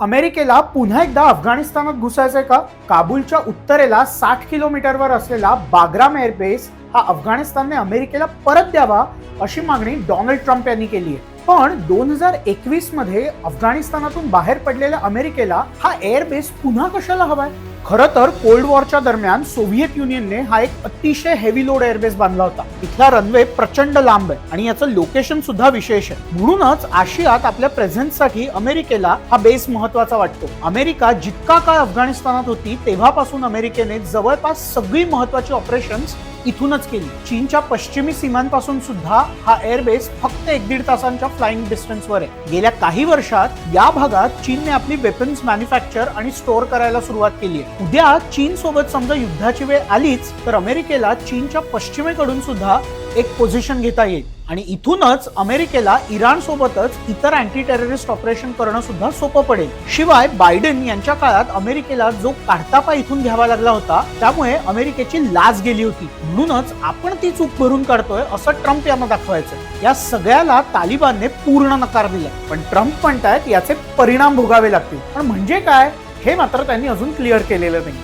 अमेरिकेला पुन्हा एकदा अफगाणिस्तानात घुसायचंय का? काबूलच्या उत्तरेला साठ किलोमीटरवर असलेला बाग्राम एअरबेस हा अफगाणिस्तानने अमेरिकेला परत द्यावा अशी मागणी डोनाल्ड ट्रम्प यांनी केली आहे पण दोन हजार एकवीसमध्ये अफगाणिस्तानातून बाहेर पडलेल्या अमेरिकेला हा एअरबेस पुन्हा कशाला हवाय? खरं तर कोल्ड वॉरच्या दरम्यान सोव्हिएत युनियनने हा एक अतिशय हेवी लोड एअरबेस बांधला होता. इथला रनवे प्रचंड लांब आहे आणि याचं लोकेशन सुद्धा विशेष आहे. म्हणूनच आशियात आपल्या प्रेझेन्ससाठी अमेरिकेला हा बेस महत्त्वाचा वाटतो. अमेरिका जितका काळ अफगाणिस्तानात होती तेव्हापासून अमेरिकेने जवळपास सगळी महत्वाची ऑपरेशन्स इथूनच केली. चीनच्या पश्चिमी सीमांपासून सुद्धा हा एअरबेस फक्त एक दीड तासांच्या फ्लाइंग डिस्टन्सवर आहे. गेल्या काही वर्षात या भागात चीनने आपली वेपन्स मॅन्युफॅक्चर आणि स्टोअर करायला सुरुवात केली आहे. उद्या चीन सोबत समजा युद्धाची वेळ आलीच तर अमेरिकेला चीनच्या पश्चिमेकडून सुद्धा एक पोझिशन घेता येईल. आणि इथूनच अमेरिकेला इराण सोबतच इतर अँटी टेररिस्ट ऑपरेशन करणं सुद्धा सोपं पडेल. शिवाय बायडेन यांच्या काळात अमेरिकेला जो काढतापा इथून घ्यावा लागला होता त्यामुळे अमेरिकेची लाज गेली होती. म्हणूनच आपण ती चूक भरून काढतोय असं ट्रम्प यांना दाखवायचं या सगळ्याला तालिबानने पूर्ण नकार दिला पण ट्रम्प म्हणतायत याचे परिणाम भोगावे लागतील. पण म्हणजे काय? हे मात्र त्यांनी अजून क्लिअर केलेलं नाही.